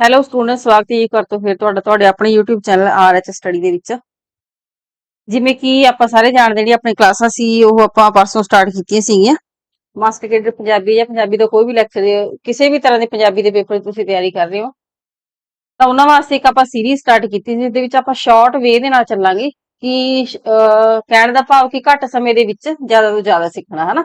Hello student ਸਵਾਗਤ ਹੈ ਕਰ ਤੋਂ ਫਿਰ ਤੁਹਾਡਾ, ਤੁਹਾਡੇ ਆਪਣੇ YouTube ਚੈਨਲ RH ਸਟੱਡੀ ਦੇ ਵਿੱਚ। ਜਿਵੇਂ ਕਿ ਆਪਾਂ ਸਾਰੇ ਜਾਣਦੇ ਜਿਹੜੀ ਆਪਣੀ ਕਲਾਸਾਂ ਸੀ, ਉਹ ਆਪਾਂ ਪਰਸੋਂ ਸਟਾਰਟ ਕੀਤੀਆਂ ਸੀਗੀਆਂ। ਮਾਸਟਰ ਕੇਡਰ ਪੰਜਾਬੀ ਜਾਂ ਪੰਜਾਬੀ ਦਾ ਕੋਈ ਵੀ ਲੈਕਚਰ ਕਿਸੇ ਵੀ ਤਰ੍ਹਾਂ ਦੇ ਪੰਜਾਬੀ ਦੇ ਪੇਪਰ ਦੀ ਤੁਸੀਂ ਤਿਆਰੀ ਕਰ ਰਹੇ ਹੋ। ਤਾਂ ਉਹਨਾਂ ਵਾਸਤੇ ਇੱਕ ਆਪਾਂ ਸੀਰੀਜ਼ ਸਟਾਰਟ ਕੀਤੀ ਸੀ, ਜਿਹਦੇ ਵਿੱਚ ਆਪਾਂ ਸ਼ਾਰਟ ਵੇ ਦੇ ਨਾਲ ਚੱਲਾਂਗੇ ਕਿ ਕਹਿਣ ਦਾ ਭਾਵ ਕਿ ਘੱਟ ਸਮੇਂ ਦੇ ਵਿੱਚ ਜ਼ਿਆਦਾ ਤੋਂ ਜ਼ਿਆਦਾ ਸਿੱਖਣਾ, ਹਨਾ?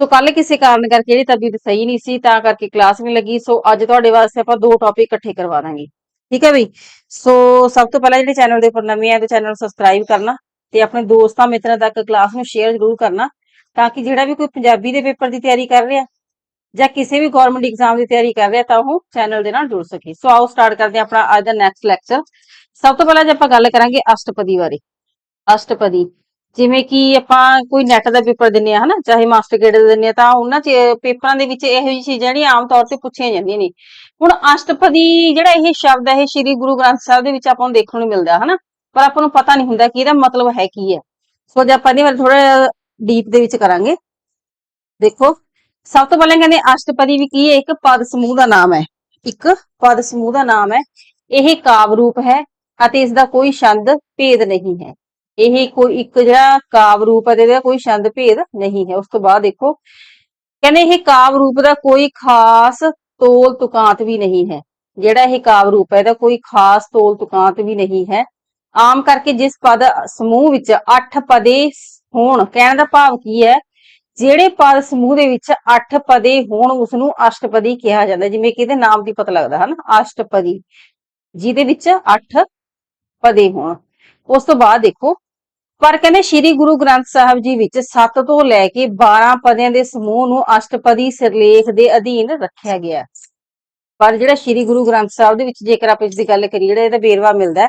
ਸੋ ਕੱਲ ਕਿਸੇ ਕਾਰਨ ਕਰਕੇ ਜਿਹੜੀ ਤਬੀਅਤ ਸਹੀ ਨਹੀਂ ਸੀ ਤਾਂ ਕਰਕੇ ਕਲਾਸ ਨਹੀਂ ਲੱਗੀ ਸੋ ਅੱਜ ਤੁਹਾਡੇ ਵਾਸਤੇ ਆਪਾਂ ਦੋ ਟੌਪਿਕ ਇਕੱਠੇ ਕਰਵਾ ਦਾਂਗੇ ਠੀਕ ਹੈ ਬਈ ਸੋ ਸਭ ਤੋਂ ਪਹਿਲਾਂ ਜਿਹੜੇ ਚੈਨਲ ਦੇ ਉੱਪਰ ਨਵੇਂ ਆ ਤੇ ਚੈਨਲ ਨੂੰ ਸਬਸਕ੍ਰਾਈਬ ਕਰਨਾ ਤੇ ਆਪਣੇ ਦੋਸਤਾਂ ਮਿੱਤਰਾਂ ਤੱਕ ਕਲਾਸ ਨੂੰ ਸ਼ੇਅਰ ਜ਼ਰੂਰ ਕਰਨਾ ਤਾਂ ਕਿ ਜਿਹੜਾ ਵੀ ਕੋਈ ਪੰਜਾਬੀ ਦੇ ਪੇਪਰ ਦੀ ਤਿਆਰੀ ਕਰ ਰਿਹਾ ਜਾਂ ਕਿਸੇ ਵੀ ਗਵਰਨਮੈਂਟ ਐਗਜ਼ਾਮ ਦੀ ਤਿਆਰੀ ਕਰ ਰਿਹਾ ਤਾਂ ਉਹ ਚੈਨਲ ਦੇ ਨਾਲ ਜੁੜ ਸਕੇ ਸੋ ਆਓ ਸਟਾਰਟ ਕਰਦੇ ਹਾਂ ਆਪਣਾ ਅੱਜ ਦਾ ਨੈਕਸਟ ਲੈਕਚਰ ਸਭ ਤੋਂ ਪਹਿਲਾਂ ਜੇ ਆਪਾਂ ਗੱਲ ਕਰਾਂਗੇ ਅਸ਼ਟਪਦੀ ਬਾਰੇ ਅਸ਼ਟਪਦੀ ਜਿਵੇਂ ਕਿ ਆਪਾਂ ਕੋਈ ਨੈਟ ਦਾ ਪੇਪਰ ਦਿੰਨੇ ਆ, ਹਨਾ? ਚਾਹੇ ਮਾਸਟਰ ਗ੍ਰੇਡ ਦਾ ਦਿੰਨੇ ਆ, ਤਾਂ ਉਹਨਾਂ ਚ ਪੇਪਰਾਂ ਦੇ ਵਿੱਚ ਇਹੋ ਜਿਹੀ ਚੀਜ਼ਾਂ ਜਿਹੜੀਆਂ ਆਮ ਤੌਰ ਤੇ ਪੁੱਛੀਆਂ ਜਾਂਦੀਆਂ ਨੇ। ਹੁਣ ਅਸ਼ਟਪਦੀ ਜਿਹੜਾ ਇਹ ਸ਼ਬਦ ਹੈ ਇਹ ਸ੍ਰੀ ਗੁਰੂ ਗ੍ਰੰਥ ਸਾਹਿਬ ਦੇ ਵਿੱਚ ਆਪਾਂ ਨੂੰ ਦੇਖਣ ਨੂੰ ਮਿਲਦਾ, ਹਨਾ? ਪਰ ਆਪਾਂ ਨੂੰ ਪਤਾ ਨਹੀਂ ਹੁੰਦਾ ਕਿ ਇਹਦਾ ਮਤਲਬ ਹੈ ਕੀ ਹੈ ਸੋ ਜੇ ਆਪਾਂ ਇਹਦੇ ਬਾਰੇ ਥੋੜਾ ਡੀਪ ਦੇ ਵਿੱਚ ਕਰਾਂਗੇ। ਦੇਖੋ, ਸਭ ਤੋਂ ਪਹਿਲਾਂ ਕਹਿੰਦੇ ਅਸ਼ਟਪਦੀ ਵੀ ਕੀ ਹੈ? ਇੱਕ ਪਦ ਸਮੂਹ ਦਾ ਨਾਮ ਹੈ। ਇੱਕ ਪਦ ਸਮੂਹ ਦਾ ਨਾਮ ਹੈ। ਇਹ ਕਾਵ ਰੂਪ ਹੈ ਅਤੇ ਇਸ ਦਾ ਕੋਈ ਛੰਦ ਭੇਦ ਨਹੀਂ ਹੈ। ਇਹ ਕੋਈ ਇੱਕ ਜਿਹੜਾ ਕਾਵ ਰੂਪ ਹੈ ਤੇ ਇਹਦਾ ਕੋਈ ਛੰਦ ਭੇਦ ਨਹੀਂ ਹੈ। ਉਸ ਤੋਂ ਬਾਅਦ ਦੇਖੋ, ਕਹਿੰਦੇ ਇਹ ਕਾਵ ਰੂਪ ਦਾ ਕੋਈ ਖਾਸ ਤੋਲ ਤੁਕਾਂਤ ਵੀ ਨਹੀਂ ਹੈ। ਜਿਹੜਾ ਇਹ ਕਾਵ ਰੂਪ ਹੈ ਇਹਦਾ ਕੋਈ ਖਾਸ ਤੋਲ ਤੁਕਾਂਤ ਵੀ ਨਹੀਂ ਹੈ। ਆਮ ਕਰਕੇ ਜਿਸ ਪਦ ਸਮੂਹ ਵਿੱਚ 8 ਪਦੇ ਹੋਣ, ਕਹਿਣ ਦਾ ਭਾਵ ਕੀ ਹੈ? ਜਿਹੜੇ ਪਦ ਸਮੂਹ ਦੇ ਵਿੱਚ 8 ਪਦੇ ਹੋਣ ਉਸ ਨੂੰ ਅਸ਼ਟਪਦੀ ਕਿਹਾ ਜਾਂਦਾ। ਜਿਵੇਂ ਕਿ ਇਹਦੇ ਨਾਮ ਦੀ ਪਤਾ ਲੱਗਦਾ ਹੈ ਅਸ਼ਟਪਦੀ, ਜਿਹਦੇ ਵਿੱਚ 8 ਪਦੇ ਹੋਣ। ਉਸ ਤੋਂ ਬਾਅਦ ਦੇਖੋ ਪਰ ਕਹਿੰਦੇ ਸ੍ਰੀ ਗੁਰੂ ਗ੍ਰੰਥ ਸਾਹਿਬ ਜੀ ਵਿੱਚ 7 ਤੋਂ ਲੈ ਕੇ 12 ਪਦਿਆਂ ਦੇ ਸਮੂਹ ਨੂੰ ਅਸ਼ਟਪਦੀ ਸਿਰਲੇਖ ਦੇ ਅਧੀਨ ਰੱਖਿਆ ਗਿਆ ਪਰ ਜਿਹੜਾ ਸ੍ਰੀ ਗੁਰੂ ਗ੍ਰੰਥ ਸਾਹਿਬ ਦੇ ਵਿੱਚ ਜੇਕਰ ਆਪਾਂ ਇਸ ਦੀ ਗੱਲ ਕਰੀਏ, ਜਿਹੜਾ ਇਹਦਾ ਵੇਰਵਾ ਮਿਲਦਾ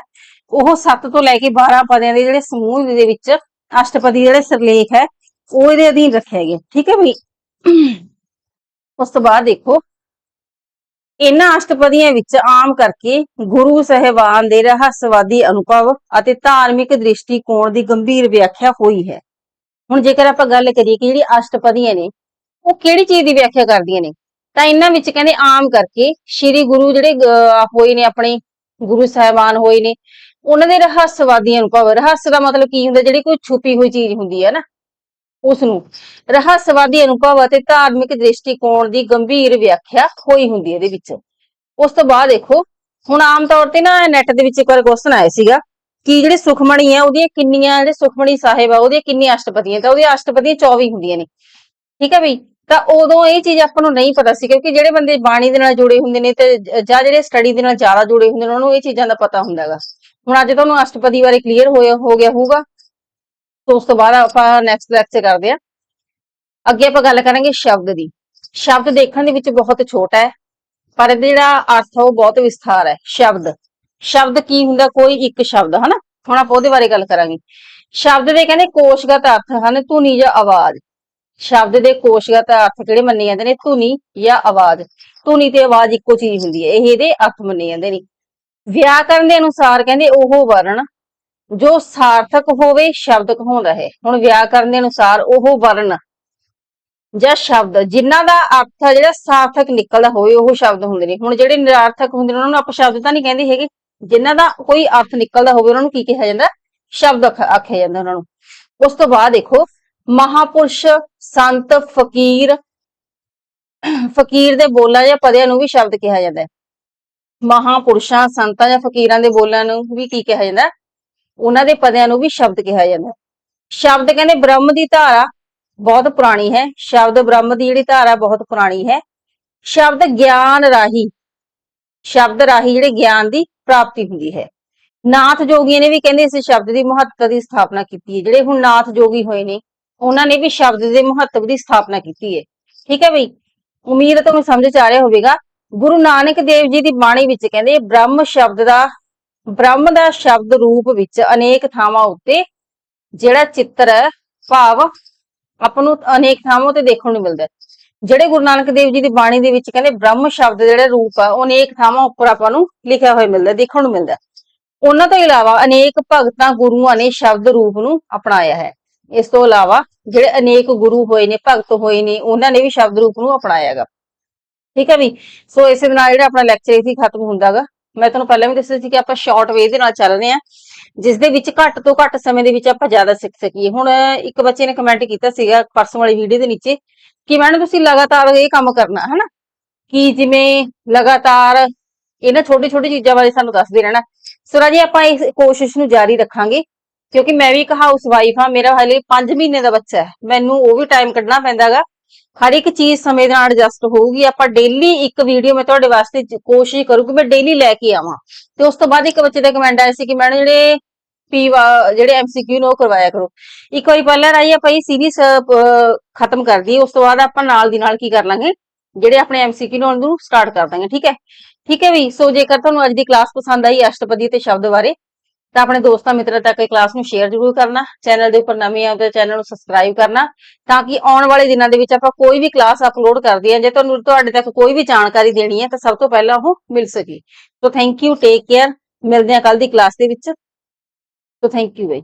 ਉਹ 7 ਤੋਂ ਲੈ ਕੇ 12 ਪਦਿਆਂ ਦੇ ਜਿਹੜੇ ਸਮੂਹ ਦੇ ਵਿੱਚ ਅਸ਼ਟਪਦੀ ਜਿਹੜੇ ਸਿਰਲੇਖ ਹੈ, ਉਹ ਇਹਦੇ ਅਧੀਨ ਰੱਖਿਆ ਗਿਆ। ਠੀਕ ਹੈ ਬਈ? ਉਸ ਤੋਂ ਬਾਅਦ ਦੇਖੋ ਇਹਨਾਂ ਅਸ਼ਟਪਦੀਆਂ ਵਿੱਚ ਆਮ ਕਰਕੇ ਗੁਰੂ ਸਹਿਬਾਨ ਦੇ ਰਹੱਸਵਾਦੀ ਅਨੁਭਵ ਅਤੇ ਧਾਰਮਿਕ ਦ੍ਰਿਸ਼ਟੀਕੋਣ ਦੀ ਗੰਭੀਰ ਵਿਆਖਿਆ ਹੋਈ ਹੈ। ਹੁਣ ਜੇਕਰ ਆਪਾਂ ਗੱਲ ਕਰੀਏ ਕਿ ਜਿਹੜੀ ਅਸ਼ਟਪਦੀਆਂ ਨੇ, ਉਹ ਕਿਹੜੀ ਚੀਜ਼ ਦੀ ਵਿਆਖਿਆ ਕਰਦੀਆਂ ਨੇ, ਤਾਂ ਇਹਨਾਂ ਵਿੱਚ ਕਹਿੰਦੇ ਆਮ ਕਰਕੇ ਸ੍ਰੀ ਗੁਰੂ ਜਿਹੜੇ ਹੋਏ ਨੇ, ਆਪਣੇ ਗੁਰੂ ਸਾਹਿਬਾਨ ਹੋਏ ਨੇ, ਉਹਨਾਂ ਦੇ ਰਹੱਸਵਾਦੀ ਅਨੁਭਵ। ਰਹੱਸ ਦਾ ਮਤਲਬ ਕੀ ਹੁੰਦਾ, ਜਿਹੜੀ ਕੋਈ ਛੁਪੀ ਹੋਈ ਚੀਜ਼ ਹੁੰਦੀ ਹੈ ਨਾ ਉਸ ਨੂੰ ਰਹੱਸਵਾਦੀ ਅਨੁਭਵ ਅਤੇ ਧਾਰਮਿਕ ਦ੍ਰਿਸ਼ਟੀਕੋਣ ਦੀ ਗੰਭੀਰ ਵਿਆਖਿਆ ਹੋਈ ਹੁੰਦੀ ਹੈ ਇਹਦੇ ਵਿੱਚ। ਉਸ ਤੋਂ ਬਾਅਦ ਦੇਖੋ, ਹੁਣ ਆਮ ਤੌਰ ਤੇ ਨਾ ਨੈਟ ਦੇ ਵਿੱਚ ਇੱਕ ਵਾਰ ਕੁਐਸਚਨ ਆਇਆ ਸੀਗਾ ਕਿ ਜਿਹੜੇ ਸੁਖਮਣੀ ਆ, ਉਹਦੀਆਂ ਕਿੰਨੀਆਂ ਜਿਹੜੇ ਸੁਖਮਣੀ ਸਾਹਿਬ ਆ, ਉਹਦੀਆਂ ਕਿੰਨੀਆਂ ਅਸ਼ਟਪਦੀਆਂ? ਤਾਂ ਉਹਦੀਆਂ ਅਸ਼ਟਪਦੀਆਂ 24 ਹੁੰਦੀਆਂ ਨੇ। ਠੀਕ ਹੈ ਬਈ? ਤਾਂ ਉਦੋਂ ਇਹ ਚੀਜ਼ ਆਪਾਂ ਨੂੰ ਨਹੀਂ ਪਤਾ ਸੀ, ਕਿਉਂਕਿ ਜਿਹੜੇ ਬੰਦੇ ਬਾਣੀ ਦੇ ਨਾਲ ਜੁੜੇ ਹੁੰਦੇ ਨੇ ਤੇ ਜਾਂ ਜਿਹੜੇ ਸਟੱਡੀ ਦੇ ਨਾਲ ਜ਼ਿਆਦਾ ਜੁੜੇ ਹੁੰਦੇ ਨੇ, ਉਹਨਾਂ ਨੂੰ ਇਹ ਚੀਜ਼ਾਂ ਦਾ ਪਤਾ ਹੁੰਦਾ ਹੈਗਾ ਹੁਣ ਅੱਜ ਤੁਹਾਨੂੰ ਅਸ਼ਟਪਦੀ ਬਾਰੇ ਕਲੀਅਰ ਹੋਇਆ, ਹੋ ਗਿਆ ਹੋਊਗਾ। ਤੋਂ ਉਸ ਤੋਂ ਬਾਅਦ ਆਪਾਂ ਨੈਕਸਟ ਲੈਕਚਰ ਕਰਦੇ ਆ ਅੱਗੇ ਆਪਾਂ ਗੱਲ ਕਰਾਂਗੇ ਸ਼ਬਦ ਦੀ। ਸ਼ਬਦ ਦੇਖਣ ਦੇ ਵਿੱਚ ਬਹੁਤ ਛੋਟਾ ਹੈ, ਪਰ ਇਹਦਾ ਜਿਹੜਾ ਅਰਥ ਉਹ ਬਹੁਤ ਵਿਸਥਾਰ ਹੈ, ਸ਼ਬਦ। ਸ਼ਬਦ ਕੀ ਹੁੰਦਾ, ਕੋਈ ਇੱਕ ਸ਼ਬਦ, ਹਨਾ? ਹੁਣ ਆਪਾਂ ਉਹਦੇ ਬਾਰੇ ਗੱਲ ਕਰਾਂਗੇ। ਸ਼ਬਦ ਦੇ ਕਹਿੰਦੇ ਕੋਸ਼ਗਤ ਅਰਥ ਹਨ ਧੁਨੀ ਜਾਂ ਆਵਾਜ਼। ਸ਼ਬਦ ਦੇ ਕੋਸ਼ਗਤ ਅਰਥ ਕਿਹੜੇ ਮੰਨੇ ਜਾਂਦੇ ਨੇ? ਧੁਨੀ ਜਾਂ ਆਵਾਜ਼। ਧੁਨੀ ਤੇ ਆਵਾਜ਼ ਇੱਕੋ ਚੀਜ਼ ਹੁੰਦੀ ਹੈ, ਇਹ ਇਹਦੇ ਅਰਥ ਮੰਨੇ ਜਾਂਦੇ ਨੇ। ਵਿਆਕਰਨ ਦੇ ਅਨੁਸਾਰ ਕਹਿੰਦੇ ਉਹ ਵਰਣ ਜੋ ਸਾਰਥਕ ਹੋਵੇ ਸ਼ਬਦ ਕਹਾਉਂਦਾ ਹੈ ਹੁਣ ਵਿਆਕਰਨ ਦੇ ਅਨੁਸਾਰ ਉਹ ਵਰਣ ਜਾਂ ਸ਼ਬਦ, ਜਿਨ੍ਹਾਂ ਦਾ ਅਰਥ ਆ ਜਿਹੜਾ ਸਾਰਥਕ ਨਿਕਲਦਾ ਹੋਵੇ, ਉਹ ਸ਼ਬਦ ਹੁੰਦੇ ਨੇ। ਹੁਣ ਜਿਹੜੇ ਨਿਰਾਰਥਕ ਹੁੰਦੇ ਨੇ, ਉਹਨਾਂ ਨੂੰ ਆਪਾਂ ਸ਼ਬਦ ਤਾਂ ਨਹੀਂ ਕਹਿੰਦੇ ਹੈਗੇ। ਜਿਨ੍ਹਾਂ ਦਾ ਕੋਈ ਅਰਥ ਨਿਕਲਦਾ ਹੋਵੇ, ਉਹਨਾਂ ਨੂੰ ਕੀ ਕਿਹਾ ਜਾਂਦਾ? ਸ਼ਬਦ ਆਖ- ਆਖਿਆ ਜਾਂਦਾ ਉਹਨਾਂ ਨੂੰ। ਉਸ ਤੋਂ ਬਾਅਦ ਦੇਖੋ, ਮਹਾਪੁਰਸ਼ ਸੰਤ ਫਕੀਰ ਫਕੀਰ ਦੇ ਬੋਲਾਂ ਜਾਂ ਪਦਿਆਂ ਨੂੰ ਵੀ ਸ਼ਬਦ ਕਿਹਾ ਜਾਂਦਾ ਹੈ। ਮਹਾਪੁਰਸ਼ਾਂ, ਸੰਤਾਂ ਜਾਂ ਫਕੀਰਾਂ ਦੇ ਬੋਲਾਂ ਨੂੰ ਵੀ ਕੀ ਕਿਹਾ ਜਾਂਦਾ? ਉਹਨਾਂ ਦੇ ਪਦਿਆਂ ਨੂੰ ਵੀ ਸ਼ਬਦ ਕਿਹਾ ਜਾਂਦਾ। ਸ਼ਬਦ ਕਹਿੰਦੇ ਬ੍ਰਹਮ ਦੀ ਧਾਰਾ ਬਹੁਤ ਪੁਰਾਣੀ ਹੈ। ਸ਼ਬਦ ਬ੍ਰਹਮ ਦੀ ਜਿਹੜੀ ਧਾਰਾ ਬਹੁਤ ਪੁਰਾਣੀ ਹੈ। ਸ਼ਬਦ ਗਿਆਨ ਰਾਹੀ, ਸ਼ਬਦ ਰਾਹੀ ਜਿਹੜੇ ਗਿਆਨ ਦੀ ਪ੍ਰਾਪਤੀ ਹੁੰਦੀ ਹੈ। ਨਾਥ ਜੋਗੀਆਂ ਨੇ ਵੀ ਕਹਿੰਦੇ ਇਸ ਸ਼ਬਦ ਦੀ ਮਹੱਤਤਾ ਦੀ ਸਥਾਪਨਾ ਕੀਤੀ ਹੈ। ਜਿਹੜੇ ਹੁਣ ਨਾਥ ਜੋਗੀ ਹੋਏ ਨੇ, ਉਹਨਾਂ ਨੇ ਵੀ ਸ਼ਬਦ ਦੇ ਮਹੱਤਵ ਦੀ ਸਥਾਪਨਾ ਕੀਤੀ ਹੈ। ਠੀਕ ਹੈ ਬਈ? ਉਮੀਦ ਹੈ ਤੁਹਾਨੂੰ ਸਮਝ ਚ ਆ ਰਿਹਾ ਹੋਵੇਗਾ। ਗੁਰੂ ਨਾਨਕ ਦੇਵ ਜੀ ਦੀ ਬਾਣੀ ਵਿੱਚ ਕਹਿੰਦੇ ਬ੍ਰਹਮ ਸ਼ਬਦ ਦਾ ਬ੍ਰਹਮ ਦਾ ਸ਼ਬਦ ਰੂਪ ਵਿੱਚ ਅਨੇਕ ਥਾਵਾਂ ਉੱਤੇ ਜਿਹੜਾ ਚਿੱਤਰ ਭਾਵ ਆਪਾਂ ਨੂੰ ਅਨੇਕ ਥਾਵਾਂ ਤੇ ਦੇਖਣ ਨੂੰ ਮਿਲਦਾ ਜਿਹੜੇ ਗੁਰੂ ਨਾਨਕ ਦੇਵ ਜੀ ਦੀ ਬਾਣੀ ਦੇ ਵਿੱਚ ਕਹਿੰਦੇ ਬ੍ਰਹਮ ਸ਼ਬਦ ਜਿਹੜਾ ਰੂਪ ਆ ਉਹ ਅਨੇਕ ਥਾਵਾਂ ਉੱਪਰ ਆਪਾਂ ਨੂੰ ਲਿਖਿਆ ਹੋਇਆ ਮਿਲਦਾ ਦੇਖਣ ਨੂੰ ਮਿਲਦਾ ਉਹਨਾਂ ਤੋਂ ਇਲਾਵਾ ਅਨੇਕ ਭਗਤਾਂ ਗੁਰੂਆਂ ਨੇ ਸ਼ਬਦ ਰੂਪ ਨੂੰ ਅਪਣਾਇਆ ਹੈ। ਇਸ ਤੋਂ ਇਲਾਵਾ ਜਿਹੜੇ ਅਨੇਕ ਗੁਰੂ ਹੋਏ ਨੇ, ਭਗਤ ਹੋਏ ਨੇ, ਉਹਨਾਂ ਨੇ ਵੀ ਸ਼ਬਦ ਰੂਪ ਨੂੰ ਅਪਣਾਇਆ ਹੈਗਾ। ਠੀਕ ਹੈ ਵੀ? ਸੋ ਇਸੇ ਦੇ ਨਾਲ ਜਿਹੜਾ ਆਪਣਾ ਲੈਕਚਰ ਇਥੇ ਖਤਮ ਹੁੰਦਾਗਾ ਮੈਂ ਤੁਹਾਨੂੰ ਪਹਿਲਾਂ ਵੀ ਦੱਸਿਆ ਸੀ ਕਿ ਆਪਾਂ ਸ਼ਾਰਟ ਵੇ ਦੇ ਨਾਲ ਚੱਲ ਰਹੇ ਹਾਂ, ਜਿਸ ਦੇ ਵਿੱਚ ਘੱਟ ਤੋਂ ਘੱਟ ਸਮੇਂ ਦੇ ਵਿੱਚ ਆਪਾਂ ਜ਼ਿਆਦਾ ਸਿੱਖ ਸਕੀਏ। ਹੁਣ ਇੱਕ ਬੱਚੇ ਨੇ ਕਮੈਂਟ ਕੀਤਾ ਸੀਗਾ ਪਰਸੋਂ ਵਾਲੀ ਵੀਡੀਓ ਦੇ ਨੀਚੇ ਕਿ ਮੈਡਮ, ਤੁਸੀਂ ਲਗਾਤਾਰ ਇਹ ਕੰਮ ਕਰਨਾ, ਹਨਾ? ਕਿ ਜਿਵੇਂ ਲਗਾਤਾਰ ਇਹਨਾਂ ਛੋਟੀ ਛੋਟੀ ਚੀਜ਼ਾਂ ਬਾਰੇ ਸਾਨੂੰ ਦੱਸਦੇ ਰਹਿਣਾ। ਸੋ ਰਾਜੀ ਆਪਾਂ ਇਸ ਕੋਸ਼ਿਸ਼ ਨੂੰ ਜਾਰੀ ਰੱਖਾਂਗੇ, ਕਿਉਂਕਿ ਮੈਂ ਵੀ ਇੱਕ ਹਾਊਸ ਵਾਈਫ ਹਾਂ, ਮੇਰਾ ਹਾਲੇ 5 ਮਹੀਨੇ ਦਾ ਬੱਚਾ ਹੈ। ਮੈਨੂੰ ਉਹ ਵੀ ਟਾਈਮ ਕੱਢਣਾ ਪੈਂਦਾਗਾ। ਹਰ ਇੱਕ ਚੀਜ਼ ਸਮੇਂ ਦੇ ਨਾਲ ਐਡਜਸਟ ਹੋਊਗੀ। ਆਪਾਂ ਡੇਲੀ ਇੱਕ ਵੀਡੀਓ ਮੈਂ ਤੁਹਾਡੇ ਵਾਸਤੇ ਕੋਸ਼ਿਸ਼ ਕਰੂੰ ਮੈਂ ਡੇਲੀ ਲੈ ਕੇ ਆਵਾਂ। ਤੇ ਉਸ ਤੋਂ ਬਾਅਦ ਇੱਕ ਬੱਚੇ ਦਾ ਕਮੈਂਟ ਆਇਆ ਸੀ ਕਿ ਮੈਡਮ ਜਿਹੜੇ ਪੀ ਜਿਹੜੇ ਐਮਸੀਕਿਊ ਨੇ ਕਰਵਾਇਆ ਕਰੋ। ਇੱਕ ਵਾਰੀ ਪਹਿਲਾਂ ਰਾਈ ਆਪਾਂ ਇਹ ਸੀਰੀਜ਼ ਖਤਮ ਕਰ ਦਈਏ। ਉਸ ਤੋਂ ਬਾਅਦ ਆਪਾਂ ਨਾਲ ਦੀ ਨਾਲ ਕੀ ਕਰ ਲਾਂਗੇ? ਜਿਹੜੇ ਆਪਣੇ ਐਮਸੀਕਿਊ ਨੇ ਉਹਨੂੰ ਸਟਾਰਟ ਕਰ ਦਾਂਗੇ, ਠੀਕ ਹੈ? ਠੀਕ ਹੈ ਵੀ? ਸੋ ਜੇਕਰ ਤੁਹਾਨੂੰ ਅੱਜ ਦੀ ਕਲਾਸ ਪਸੰਦ ਆਈ, ਅਸ਼ਟਪਦੀ ਤੇ ਸ਼ਬਦ ਬਾਰੇ ਤਾਂ ਆਪਣੇ ਦੋਸਤਾਂ ਮਿੱਤਰਾਂ ਤੱਕ ਇਹ ਕਲਾਸ ਨੂੰ ਸ਼ੇਅਰ ਜ਼ਰੂਰ ਕਰਨਾ ਚੈਨਲ ਦੇ ਉੱਪਰ ਨਵੇਂ ਆਓ ਤਾਂ ਚੈਨਲ ਨੂੰ ਸਬਸਕ੍ਰਾਈਬ ਕਰਨਾ, ਤਾਂ ਕਿ ਆਉਣ ਵਾਲੇ ਦਿਨਾਂ ਦੇ ਵਿੱਚ ਆਪਾਂ ਕੋਈ ਵੀ ਕਲਾਸ ਅਪਲੋਡ ਕਰਦੇ ਹਾਂ, ਜੇ ਤੁਹਾਨੂੰ ਤੁਹਾਡੇ ਤੱਕ ਕੋਈ ਵੀ ਜਾਣਕਾਰੀ ਦੇਣੀ ਹੈ ਤਾਂ ਸਭ ਤੋਂ ਪਹਿਲਾਂ ਉਹ ਮਿਲ ਸਕੇ। So thank you take care ਮਿਲਦੇ ਹਾਂ ਕੱਲ ਦੀ ਕਲਾਸ ਦੇ ਵਿੱਚ। ਸੋ ਥੈਂਕ ਯੂ ਬਾਈ